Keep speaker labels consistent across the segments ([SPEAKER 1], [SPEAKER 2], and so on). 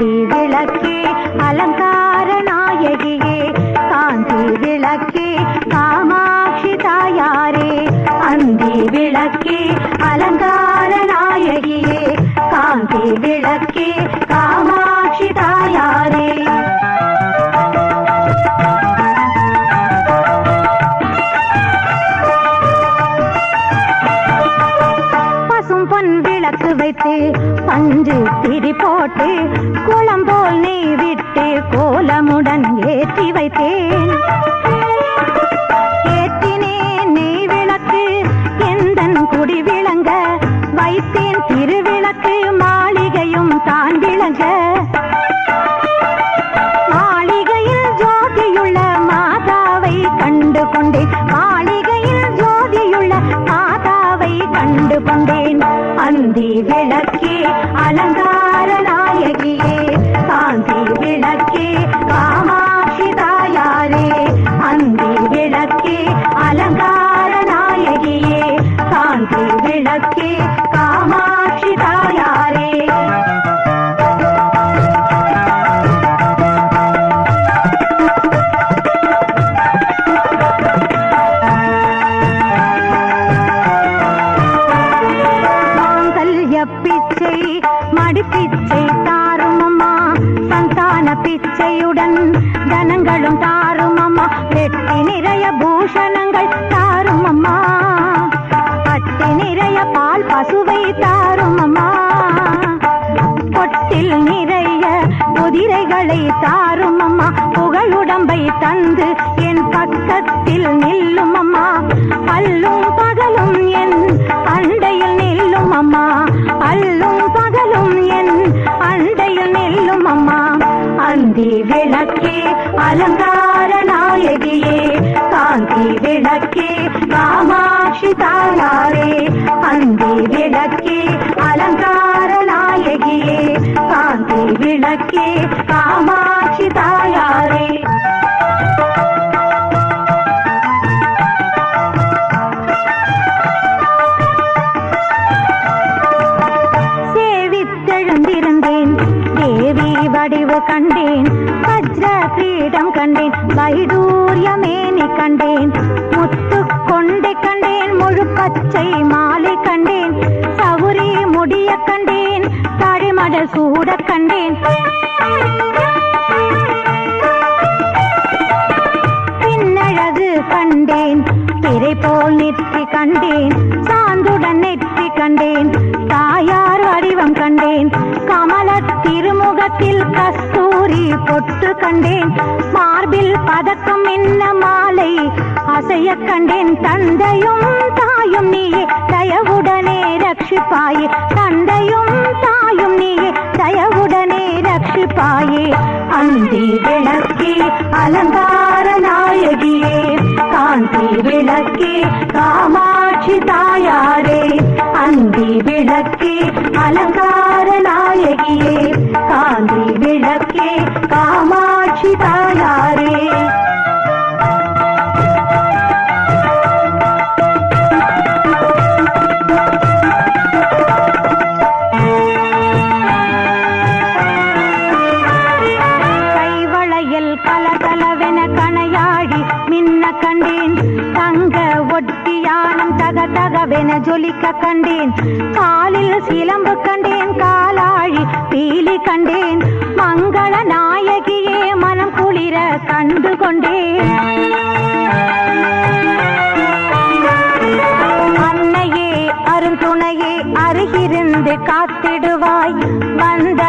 [SPEAKER 1] விளக்கே போட்டு குளம்போல் நீ விட்டு கோலமுடன் ஏற்றி வைத்தேன். தாரும் அம்மா புகழுடம்பை தந்து என் பக்கத்தில் நில்லும் அம்மா அல்லும் பகலும் என் அண்டையில் நில்லும் அம்மா அல்லும் பகலும் என் அண்டையில் நில்லும் அம்மா அந்தி விளக்கே அலங்கார நாயகியே காந்தி விளக்கே காமாட்சி தாயாரே. அந்தி விளக்கே அலங்கார நாயகியே காந்தி விளக்கே கண்டேன் முத்து கொண்டை கண்டேன் முழு பச்சை நெற்றி கண்டேன். தாயார் வடிவம் கண்டேன். கமல திருமுகத்தில் கஸ்தூரி பொட்டு கண்டேன். மார்பில் பதக்கம் என்ன மாலை? அசைய கண்டேன். தந்தையும் தாயும் நீயே. தயவுடனே ரட்சிப்பாயே. தந்தையும் தாயும் நீயே. தயவுடனே ரட்சிப்பாயே. அந்தி விளக்கே அலங்கார நாயகியே. காந்தி விளக்கே காமாட்சி தாயாரே. அந்தி விளக்கே அலங்கார நாயகியே காந்தி விளக்கே. தக தகவென ஜொலிக்க கண்டேன். காலில் சிலம்பு கண்டேன் காலாழி பீலி கண்டேன். மங்கள நாயகியே மனம் குளிர கண்டு கொண்டேன் அன்னையே அருந்துணையே அருகிருந்து காத்திடுவாய். வந்த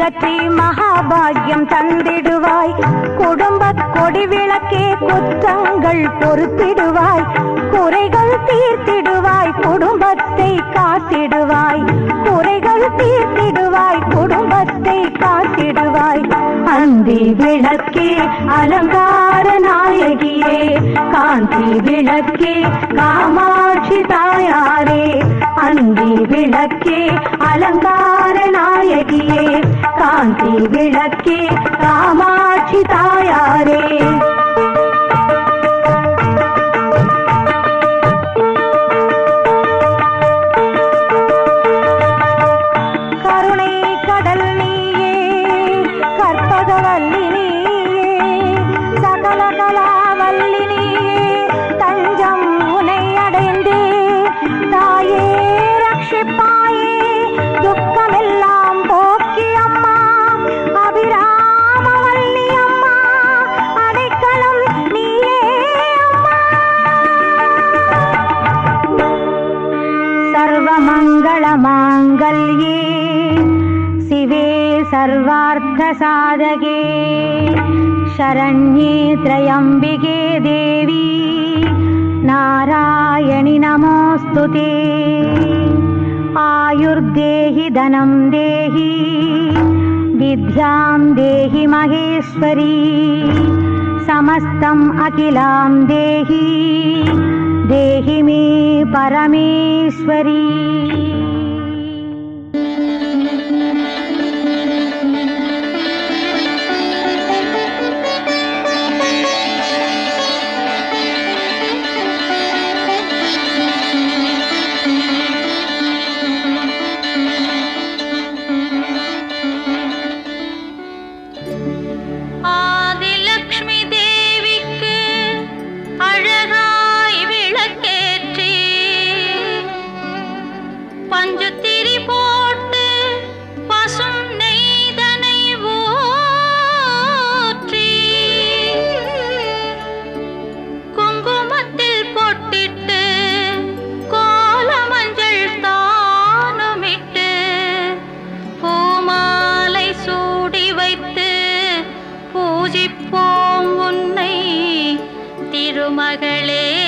[SPEAKER 1] வினையகற்றி மகாபாகியம் தந்திடுவாய். குடும்ப கொடி விளக்கே குற்றங்கள் பொறுத்திடுவாய். குறைகள் தீர்த்திடுவாய் குடும்பத்தை காத்திடுவாய். குறைகள் தீர்த்திடுவாய் குடும்பத்தை காத்திடுவாய். அந்தி விளக்கே அலங்கார நாயகியே. காந்தி விளக்கே காமாட்சி தாயாரே. அந்தி விளக்கே அலங்கார நாயகியே காந்தி விளக்கே காமாட்சி தாயாரே. सर्वार्थसाधके। शरण्ये त्रयम्बिके देवी। नारायणि नमोऽस्तु ते। आयुर्देहि धनं देहि। विद्यां देहि महेश्वरी। समस्तम् अखिलां देहि। देहि मे परमेश्वरी।
[SPEAKER 2] திருமகளே.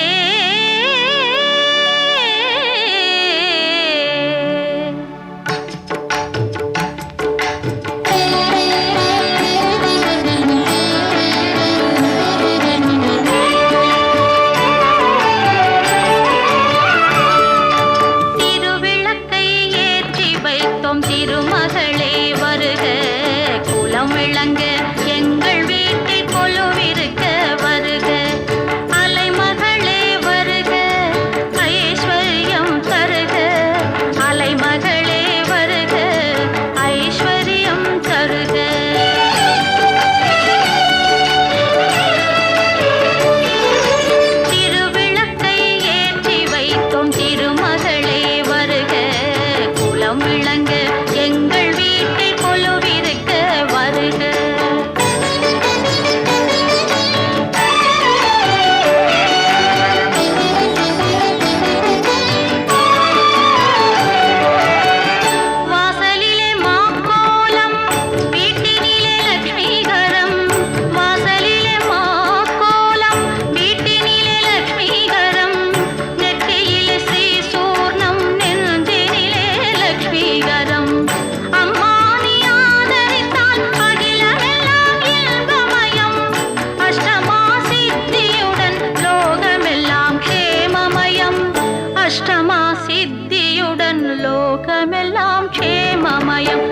[SPEAKER 2] லோகமெல்லாம் க்ஷேமமயம்